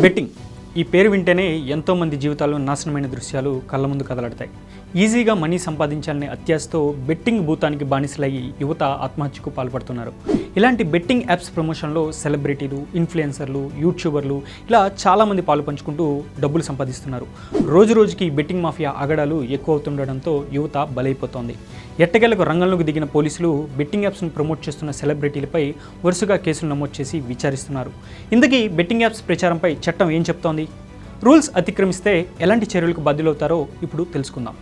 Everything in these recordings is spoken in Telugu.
బెట్టింగ్ ఈ పేరు వింటేనే ఎంతోమంది జీవితాల్లో నాశనమైన దృశ్యాలు కళ్ళ ముందు కదలడతాయి. ఈజీగా మనీ సంపాదించాలనే అత్యాశతో బెట్టింగ్ భూతానికి బానిసలయ్యి యువత ఆత్మహత్యకు పాల్పడుతున్నారు. ఇలాంటి బెట్టింగ్ యాప్స్ ప్రమోషన్లో సెలబ్రిటీలు ఇన్ఫ్లుయెన్సర్లు యూట్యూబర్లు ఇలా చాలామంది పాలు పంచుకుంటూ డబ్బులు సంపాదిస్తున్నారు. రోజు రోజుకి బెట్టింగ్ మాఫియా ఆగడాలు ఎక్కువ అవుతుండడంతో యువత బలైపోతోంది. ఎట్టకేలకు రంగంలోకి దిగిన పోలీసులు బెట్టింగ్ యాప్స్ను ప్రమోట్ చేస్తున్న సెలబ్రిటీలపై వరుసగా కేసులు నమోదు చేసి విచారిస్తున్నారు. ఇందుకీ బెట్టింగ్ యాప్స్ ప్రచారంపై చట్టం ఏం చెప్తోంది? రూల్స్ అతిక్రమిస్తే ఎలాంటి చర్యలకు బాధ్యులవుతారో ఇప్పుడు తెలుసుకుందాం.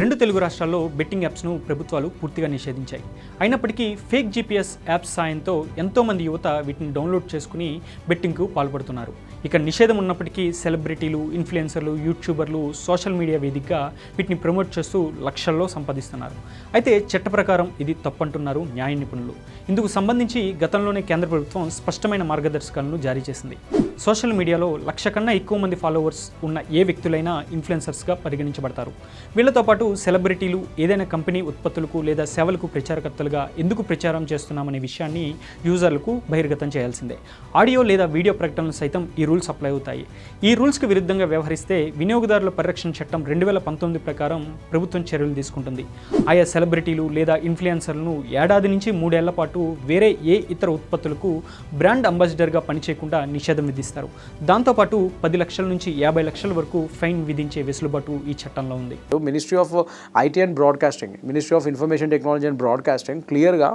రెండు తెలుగు రాష్ట్రాల్లో బెట్టింగ్ యాప్స్ను ప్రభుత్వాలు పూర్తిగా నిషేధించాయి. అయినప్పటికీ ఫేక్ జీపీఎస్ యాప్స్ సాయంతో ఎంతోమంది యువత వీటిని డౌన్లోడ్ చేసుకుని బెట్టింగ్కు పాల్పడుతున్నారు. ఇక నిషేధం ఉన్నప్పటికీ సెలబ్రిటీలు ఇన్ఫ్లుయెన్సర్లు యూట్యూబర్లు సోషల్ మీడియా వేదికగా వీటిని ప్రమోట్ చేస్తూ లక్షల్లో సంపాదిస్తున్నారు. అయితే చట్ట ప్రకారం ఇది తప్పంటున్నారు న్యాయ నిపుణులు. ఇందుకు సంబంధించి గతంలోనే కేంద్ర ప్రభుత్వం స్పష్టమైన మార్గదర్శకాలను జారీ చేసింది. సోషల్ మీడియాలో లక్ష కన్నా ఎక్కువ మంది ఫాలోవర్స్ ఉన్న ఏ వ్యక్తులైనా ఇన్ఫ్లుయెన్సర్స్గా పరిగణించబడతారు. వీళ్ళతో పాటు సెలబ్రిటీలు ఏదైనా కంపెనీ ఉత్పత్తులకు లేదా సేవలకు ప్రచారకర్తలుగా ఎందుకు ప్రచారం చేస్తున్నామనే విషయాన్ని యూజర్లకు బహిర్గతం చేయాల్సిందే. ఆడియో లేదా వీడియో ప్రకటనలు సైతం ఈ రూల్స్ అప్లై అవుతాయి. ఈ రూల్స్కి విరుద్ధంగా వ్యవహరిస్తే వినియోగదారుల పరిరక్షణ చట్టం రెండు వేల పంతొమ్మిది ప్రకారం ప్రభుత్వం చర్యలు తీసుకుంటుంది. ఆయా సెలబ్రిటీలు లేదా ఇన్ఫ్లుయెన్సర్లను ఏడాది నుంచి మూడేళ్ళ పాటు వేరే ఏ ఇతర ఉత్పత్తులకు బ్రాండ్ అంబాసిడర్గా పనిచేయకుండా నిషేధం విధిస్తారు. దాంతోపాటు పది లక్షల నుంచి యాభై లక్షల వరకు ఫైన్ విధించే వెసులుబాటు ఈ చట్టంలో ఉంది. Ministry of IT and broadcasting ministry of information technology and broadcasting క్లియర్గా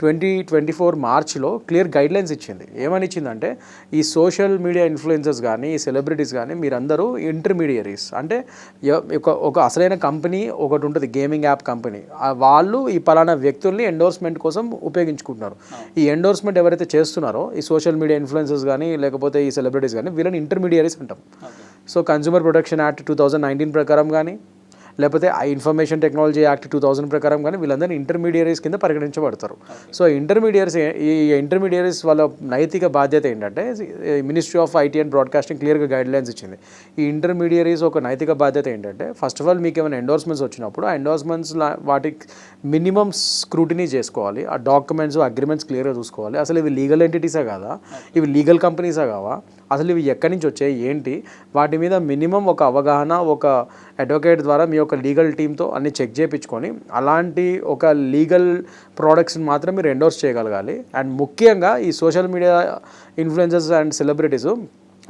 ట్వంటీ ట్వంటీ ఫోర్ మార్చ్లో క్లియర్ గైడ్లైన్స్ ఇచ్చింది. ఏమని ఇచ్చిందంటే ఈ సోషల్ మీడియా ఇన్ఫ్లుయెన్సర్స్ కానీ ఈ సెలబ్రిటీస్ కానీ మీరందరూ ఇంటర్మీడియరీస్ అంటే ఒక ఒక అసలైన కంపెనీ ఒకటి ఉంటుంది గేమింగ్ యాప్ కంపెనీ వాళ్ళు ఈ పలానా వ్యక్తుల్ని ఎండోర్స్మెంట్ కోసం ఉపయోగించుకుంటున్నారు. ఈ ఎండోర్స్మెంట్ ఎవరైతే చేస్తున్నారో ఈ సోషల్ మీడియా ఇన్ఫ్లుయెన్సర్స్ కానీ లేకపోతే ఈ సెలబ్రిటీస్ కానీ వీళ్ళని ఇంటర్మీడియరీస్ అంటాం. So consumer protection act two thousand nineteen ప్రకారం కానీ లేకపోతే ఆ information technology act two thousand ప్రకారం కానీ వీళ్ళందరినీ ఇంటర్మీడియరీస్ కింద పరిగణించబడతారు. సో ఇంటర్మీడియట్స్ ఈ ఇంటర్మీడియరీస్ వాళ్ళ నైతిక బాధ్యత ఏంటంటే ministry of IT and broadcasting క్లియర్గా గైడ్ లైన్స్ ఇచ్చింది. ఈ ఇంటర్మీడియరీస్ ఒక నైతిక బాధ్యత ఏంటంటే ఫస్ట్ ఆఫ్ ఆల్ మీకు ఏమైనా ఎండోర్స్మెంట్స్ వచ్చినప్పుడు ఆ ఎండోర్స్మెంట్స్ వాటికి మినిమం స్క్రూటినీ చేసుకోవాలి. ఆ డాక్యుమెంట్స్ అగ్రిమెంట్స్ క్లియర్గా చూసుకోవాలి. అసలు ఇవి లీగల్ ఎంటిటీసా కాదా? ఇవి లీగల్ కంపెనీసా కావా? అసలు ఇవి ఎక్కడి నుంచి వచ్చాయి? ఏంటి? వాటి మీద మినిమం ఒక అవగాహన ఒక అడ్వకేట్ ద్వారా మీ యొక్క లీగల్ టీంతో అన్ని చెక్ చేయించుకొని అలాంటి ఒక లీగల్ ప్రోడక్ట్స్ని మాత్రం మీరు ఎండోర్స్ చేయగలగాలి. అండ్ ముఖ్యంగా ఈ social media influencers and celebrities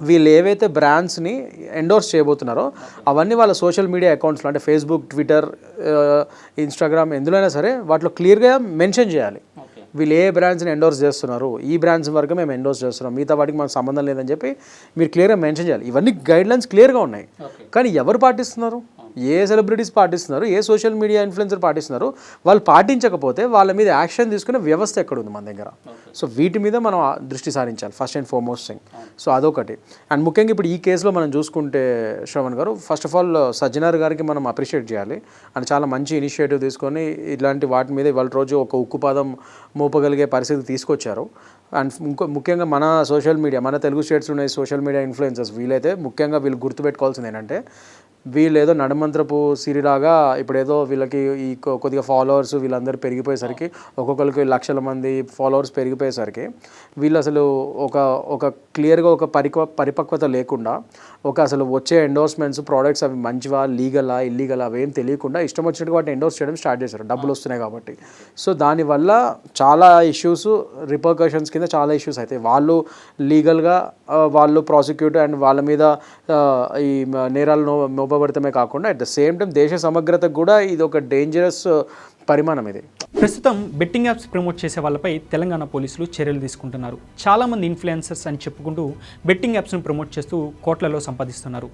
వీళ్ళు ఏవైతే బ్రాండ్స్ని ఎండోర్స్ చేయబోతున్నారో అవన్నీ వాళ్ళ సోషల్ మీడియా అకౌంట్స్లో అంటే ఫేస్బుక్ ట్విట్టర్ ఇన్స్టాగ్రామ్ ఎందులోనైనా సరే వాటిలో క్లియర్గా మెన్షన్ చేయాలి. వీళ్ళు ఏ బ్రాండ్స్ని ఎండోర్స్ చేస్తున్నారు? ఈ బ్రాండ్స్ వరకు మేము ఎండోర్స్ చేస్తున్నాం. మిగతా వాటికి మనకు సంబంధం లేదని చెప్పి మీరు క్లియర్గా మెన్షన్ చేయాలి. ఇవన్నీ గైడ్ లైన్స్ క్లియర్గా ఉన్నాయి కానీ ఎవరు పాటిస్తున్నారు? ఏ సెలబ్రిటీస్ పాటిస్తున్నారు ఏ సోషల్ మీడియా ఇన్ఫ్లుయెన్సర్ పాటిస్తున్నారు వాళ్ళు పాటించకపోతే వాళ్ళ మీద యాక్షన్ తీసుకునే వ్యవస్థ ఎక్కడ ఉంది మన దగ్గర? సో వీటి మీద మనం దృష్టి సారించాలి first and foremost thing so అదొకటి. అండ్ ముఖ్యంగా ఇప్పుడు ఈ కేసులో మనం చూసుకుంటే శ్రవణ్ గారు ఫస్ట్ ఆఫ్ ఆల్ సజ్జనార్ గారికి మనం అప్రిషియేట్ చేయాలి. అండ్ చాలా మంచి ఇనిషియేటివ్ తీసుకొని ఇలాంటి వాటి మీద ఇవాళ రోజు ఒక ఉక్కుపాదం మోపగలిగే పరిస్థితి తీసుకొచ్చారు. అండ్ ఇంకో ముఖ్యంగా మన సోషల్ మీడియా మన తెలుగు స్టేట్స్ ఉన్నాయి సోషల్ మీడియా ఇన్ఫ్లుయెన్సర్స్ వీలైతే ముఖ్యంగా వీళ్ళు గుర్తుపెట్టుకోవాల్సింది ఏంటంటే వీళ్ళు ఏదో నడమంత్రపు సిరిలాగా ఇప్పుడు ఏదో వీళ్ళకి ఈ కొ- కొద్దిగా ఫాలోవర్స్ వీళ్ళందరూ పెరిగిపోయేసరికి ఒక్కొక్కరికి లక్షల మంది ఫాలోవర్స్ పెరిగిపోయేసరికి వీళ్ళు అసలు ఒక ఒక క్లియర్గా ఒక పరిక్వ పరిపక్వత లేకుండా ఒక అసలు వచ్చే ఎండోర్స్మెంట్స్ ప్రోడక్ట్స్ అవి మంచివా లీగలా ఇల్లీగలా అవేం తెలియకుండా ఇష్టం వచ్చినట్టు వాటిని ఎండోర్స్ చేయడం స్టార్ట్ చేశారు. డబ్బులు వస్తున్నాయి కాబట్టి. సో దానివల్ల చాలా ఇష్యూస్ రిపర్కషన్స్ కింద చాలా ఇష్యూస్ అవుతాయి వాళ్ళు లీగల్గా వాళ్ళు ప్రాసిక్యూట్ అండ్ వాళ్ళ మీద ఈ నేరాలు నో మోపబడటమే కాకుండా అట్ ద సేమ్ టైం దేశ సమగ్రతకు కూడా ఇది ఒక డేంజరస్ పరిమాణం ఇది. ప్రస్తుతం బెట్టింగ్ యాప్స్ ప్రమోట్ చేసే వాళ్ళపై తెలంగాణ పోలీసులు చర్యలు తీసుకుంటున్నారు. చాలామంది ఇన్ఫ్లుయెన్సర్స్ అని చెప్పుకుంటూ బెట్టింగ్ యాప్స్ను ప్రమోట్ చేస్తూ కోట్లలో సంపాదిస్తున్నారు.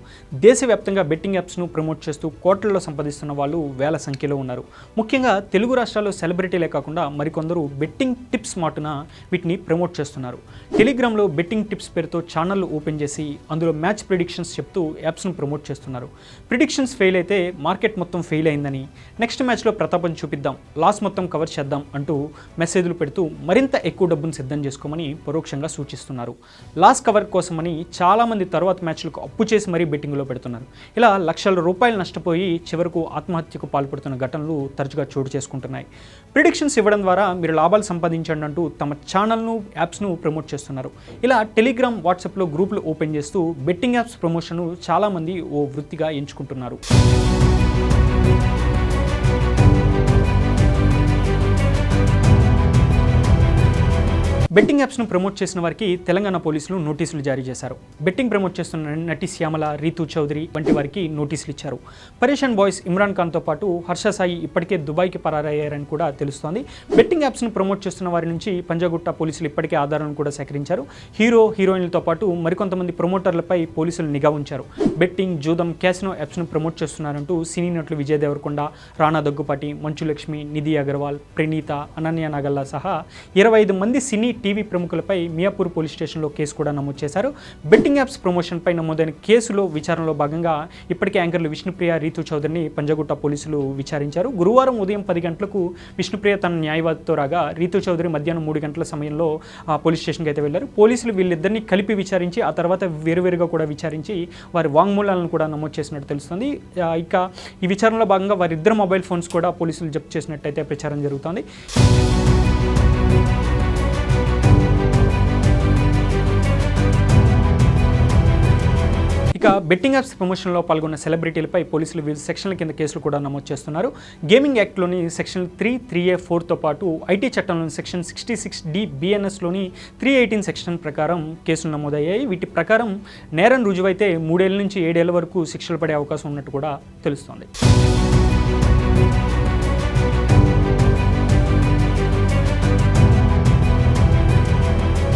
దేశవ్యాప్తంగా బెట్టింగ్ యాప్స్ను ప్రమోట్ చేస్తూ కోట్లలో సంపాదిస్తున్న వాళ్ళు వేల సంఖ్యలో ఉన్నారు. ముఖ్యంగా తెలుగు రాష్ట్రాల్లో సెలబ్రిటీలే కాకుండా మరికొందరు బెట్టింగ్ టిప్స్ మాటున వీటిని ప్రమోట్ చేస్తున్నారు. టెలిగ్రామ్లో బెట్టింగ్ టిప్స్ పేరుతో ఛానల్ ఓపెన్ చేసి అందులో మ్యాచ్ ప్రిడిక్షన్స్ చెప్తూ యాప్స్ను ప్రమోట్ చేస్తున్నారు. ప్రిడిక్షన్స్ ఫెయిల్ అయితే మార్కెట్ మొత్తం ఫెయిల్ అయిందని నెక్స్ట్ మ్యాచ్లో ప్రతాపం చూపిద్దాం చేద్దాం లాస్ మొత్తం కవర్ చేద్దాం అంటూ మెసేజ్లు పెడుతూ మరింత ఎక్కువ డబ్బును సిద్ధం చేసుకోమని పరోక్షంగా సూచిస్తున్నారు. లాస్ కవర్ కోసమని చాలామంది తర్వాత మ్యాచ్లకు అప్పు చేసి మరీ బెట్టింగ్లో పెడుతున్నారు. ఇలా లక్షల రూపాయలు నష్టపోయి చివరకు ఆత్మహత్యకు పాల్పడుతున్న ఘటనలు తరచుగా చోటు చేసుకుంటున్నాయి. ప్రిడిక్షన్స్ ఇవ్వడం ద్వారా మీరు లాభాలు సంపాదించండి అంటూ తమ ఛానల్ను యాప్స్ను ప్రమోట్ చేస్తున్నారు. ఇలా టెలిగ్రామ్ వాట్సాప్లో గ్రూపులు ఓపెన్ చేస్తూ బెట్టింగ్ యాప్స్ ప్రమోషన్ చాలామంది ఓ వృత్తిగా ఎంచుకుంటున్నారు. బెట్టింగ్ యాప్స్ను ప్రమోట్ చేసిన వారికి తెలంగాణ పోలీసులు నోటీసులు జారీ చేశారు. బెట్టింగ్ ప్రమోట్ చేస్తున్న నటి శ్యామల రీతు చౌదరి వంటి వారికి నోటీసులు ఇచ్చారు. పరేషన్ బాయ్స్ ఇమ్రాన్ ఖాన్తో పాటు హర్ష సాయి ఇప్పటికే దుబాయ్కి పరారయ్యారని కూడా తెలుస్తోంది. బెట్టింగ్ యాప్స్ను ప్రమోట్ చేస్తున్న వారి నుంచి పంజాగుట్ట పోలీసులు ఇప్పటికే ఆధారాలను కూడా సేకరించారు. హీరో హీరోయిన్లతో పాటు మరికొంతమంది ప్రమోటర్లపై పోలీసులు నిఘా ఉంచారు. బెట్టింగ్ జూదం క్యాసినో యాప్స్ను ప్రమోట్ చేస్తున్నారంటూ సినీ నటులు విజయ్ దేవరకొండ రాణా దగ్గుపాటి మంచులక్ష్మి నిధి అగర్వాల్ ప్రణీత అనన్య నాగల్లా సహా ఇరవై ఐదు మంది సినీ టీవీ ప్రముఖులపై మియాపూర్ పోలీస్ స్టేషన్లో కేసు కూడా నమోదు చేశారు. బెట్టింగ్ యాప్స్ ప్రమోషన్పై నమోదైన కేసులో విచారణలో భాగంగా ఇప్పటికే యాంకర్లు విష్ణుప్రియ రీతు చౌదరిని పంజగుట్ట పోలీసులు విచారించారు. గురువారం ఉదయం పది గంటలకు విష్ణుప్రియ తన న్యాయవాదితో రాగా రీతు చౌదరి మధ్యాహ్నం మూడు గంటల సమయంలో పోలీస్ స్టేషన్కి అయితే వెళ్ళారు. పోలీసులు వీళ్ళిద్దరిని కలిపి విచారించి ఆ తర్వాత వేరువేరుగా కూడా విచారించి వారి వాంగ్మూలాలను కూడా నమోదు చేసినట్టు తెలుస్తుంది. ఇక ఈ విచారణలో భాగంగా వారిద్దరు మొబైల్ ఫోన్స్ కూడా పోలీసులు జప్తు చేసినట్టయితే ప్రచారం జరుగుతోంది. ఇక బెట్టింగ్ యాప్స్ ప్రమోషన్లో పాల్గొన్న సెలబ్రిటీలపై పోలీసులు వివిధ సెక్షన్ల కింద కేసులు కూడా నమోదు చేస్తున్నారు. గేమింగ్ యాక్ట్లోని సెక్షన్ త్రీ త్రీ ఏ ఫోర్తో పాటు ఐటీ చట్టంలోని సెక్షన్ సిక్స్టీ సిక్స్ డి బిఎన్ఎస్లోని త్రీ ఎయిటీన్ సెక్షన్ ప్రకారం కేసులు నమోదయ్యాయి. వీటి ప్రకారం నేరం రుజువైతే మూడేళ్ళ నుంచి ఏడేళ్ళ వరకు శిక్షలు పడే అవకాశం ఉన్నట్టు కూడా తెలుస్తోంది.